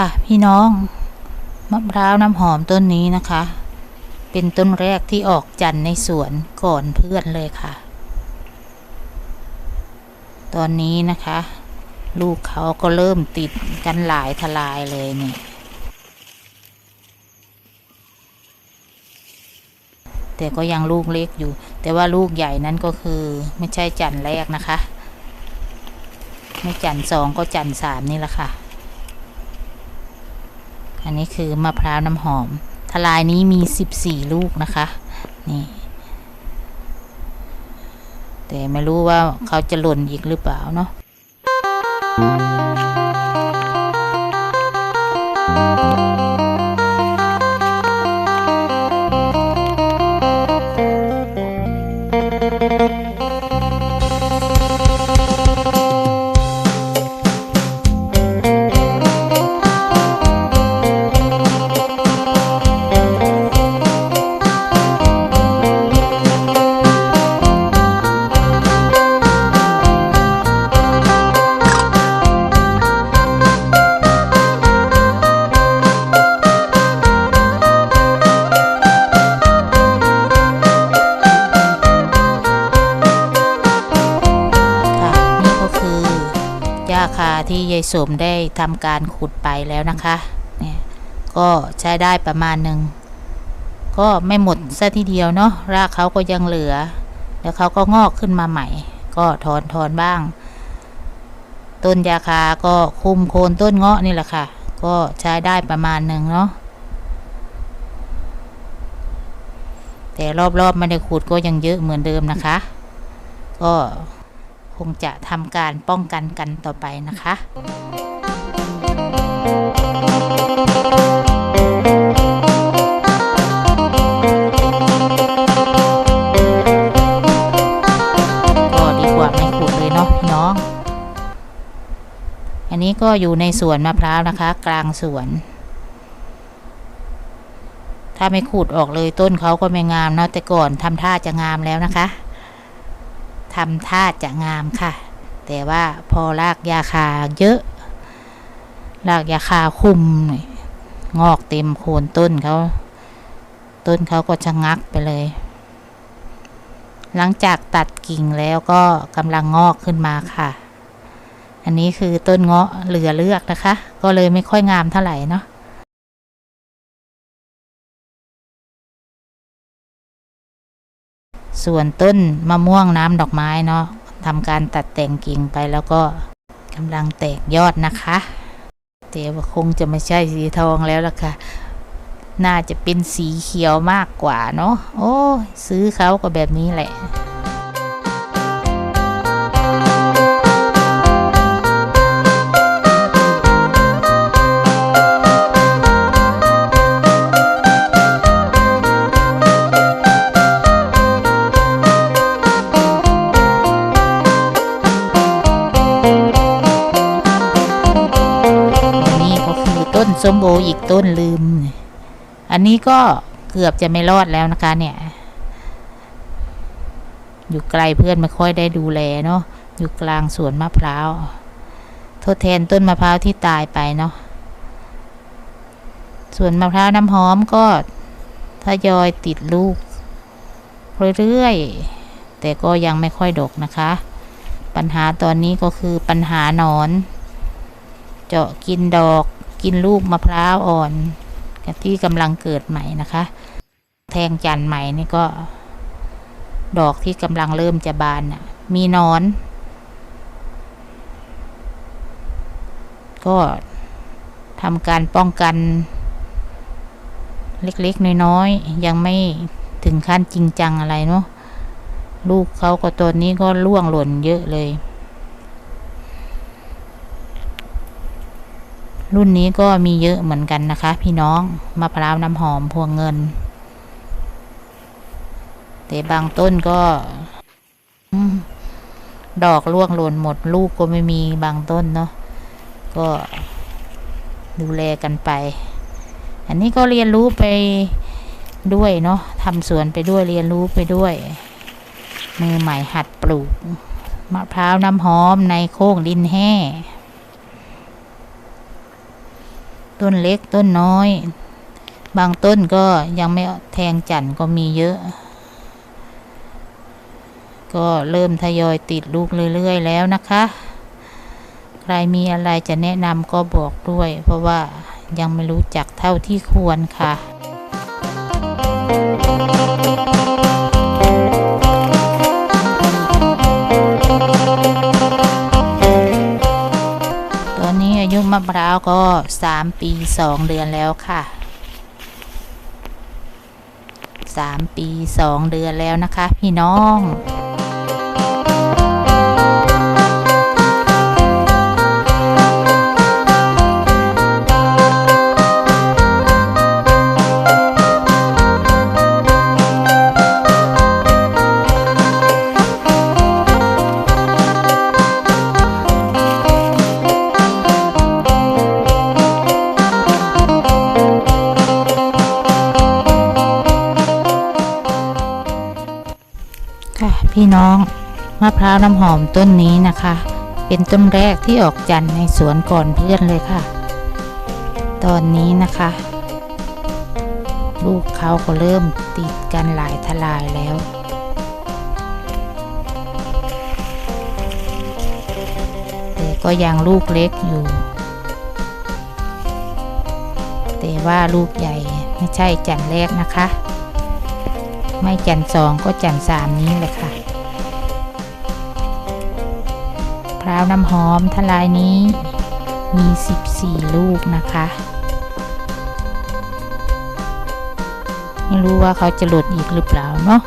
ค่ะ พี่น้องมะพร้าวน้ำหอมต้นนี้นะคะ เป็นต้นแรกที่ออกจันทร์ในสวนก่อนเพื่อนเลยค่ะ ตอนนี้นะคะ ลูกเขาก็เริ่มติดกันหลายทลายเลยนี่แต่ก็ยังลูกเล็กอยู่ แต่ว่าลูกใหญ่นั้นก็คือไม่ใช่จันทร์แรกนะคะ ไม่จันทร์สองก็จันทร์สามนี่แหละค่ะ อันนี้คือมะพร้าวน้ำหอม ทลายนี้มีสิบสี่ลูกนะคะ นี่ แต่ไม่รู้ว่าเขาจะหล่นอีกหรือเปล่าเนาะ คาที่ยายสมได้ทำการขุดไปแล้วนะคะเนี่ยก็ใช้ได้ประมาณหนึ่งก็ไม่หมดซะทีเดียวเนาะรากเขาก็ยังเหลือ แล้วเขาก็งอกขึ้นมาใหม่ ก็ถอนถอนบ้าง ต้นยาคาก็คุมโคนต้นเงาะนี่แหละค่ะ ก็ใช้ได้ประมาณหนึ่งเนาะแต่รอบๆไม่ได้ขุดก็ยังเยอะเหมือนเดิมนะคะ ก็ คงจะทำการป้องกันกันต่อไปนะคะก็ดีกว่าไม่ขุดเลยเนาะพี่น้องอันนี้ก็อยู่ในสวนมะพร้าวนะคะ กลางสวน ถ้าไม่ขุดออกเลยต้นเขาก็ไม่งามเนาะแต่ก่อนทำท่าจะงามแล้วนะคะ ทำท่าจะงามค่ะ แต่ว่าพอรากยาคาเยอะ รากยาคาคุมงอกเต็มโคนต้นเขาต้นเขาก็ชะงักไปเลย หลังจากตัดกิ่งแล้วก็กำลังงอกขึ้นมาค่ะ อันนี้คือต้นเงาะเหลือเลือกนะคะ ก็เลยไม่ค่อยงามเท่าไหร่เนาะ ส่วนต้นมะม่วงน้ำดอกไม้เนาะทำการตัดแต่งกิ่งไปแล้วก็กำลังแตกยอดนะคะแต่ว่าคงจะไม่ใช่สีทองแล้วล่ะค่ะ น่าจะเป็นสีเขียวมากกว่าเนาะโอ้ซื้อเขาก็แบบนี้แหละ ส้มโออีกต้นลืม อันนี้ก็เกือบจะไม่รอดแล้วนะคะ เนี่ย อยู่ไกลเพื่อนไม่ค่อยได้ดูแลเนาะอยู่กลางสวนมะพร้าวทดแทนต้นมะพร้าวที่ตายไปเนาะส่วนมะพร้าวน้ำหอมก็ทยอยติดลูกเรื่อยๆแต่ก็ยังไม่ค่อยดกนะคะ ปัญหาตอนนี้ก็คือปัญหาหนอน เจาะกินดอก กินลูกมะพร้าวอ่อนที่กำลังเกิดใหม่นะคะ แทงจันใหม่นี่ก็ ดอกที่กำลังเริ่มจะบานน่ะ มีนอน ก็ทำการป้องกัน เล็กๆ น้อยๆ ยังไม่ถึงขั้นจริงจังอะไรเนาะลูกเขาก็ตัวนี้ก็ร่วงหล่นเยอะเลย รุ่นนี้ก็มีเยอะเหมือนกันนะคะ พี่น้องมะพร้าวน้ำหอมพวงเงิน แต่บางต้นก็ดอกร่วงหล่นหมดลูกก็ไม่มีบางต้นเนาะก็ดูแลกันไป อันนี้ก็เรียนรู้ไปด้วยเนาะทำสวนไปด้วยเรียนรู้ไปด้วย มือใหม่หัดปลูก มะพร้าวน้ำหอมในโค้งดินแห่ ต้นเล็กต้นน้อย บางต้นก็ยังไม่แทงจันทร์ก็มีเยอะ ก็เริ่มทยอยติดลูกเรื่อยๆแล้วนะคะ ใครมีอะไรจะแนะนำก็บอกด้วย เพราะว่ายังไม่รู้จักเท่าที่ควรค่ะ มะพร้าวก็ 3 ปี 2 เดือนแล้วค่ะ 3 ปี 2 เดือนแล้วนะคะ พี่น้อง พี่น้องมะพร้าวน้ำหอมต้นนี้นะคะ เป็นต้นแรกที่ออกจันในสวนก่อนเพื่อนเลยค่ะ ตอนนี้นะคะ ลูกเขาก็เริ่มติดกันหลายทลายแล้วแต่ก็ยังลูกเล็กอยู่ แต่ว่าลูกใหญ่ไม่ใช่จันแรกนะคะ ไม่จันสองก็จันสามนี้เลยค่ะ พร้าวน้ำหอมทลายนี้มี 14 ลูกนะคะ ไม่รู้ว่าเขาจะหลุดอีกหรือเปล่าเนาะ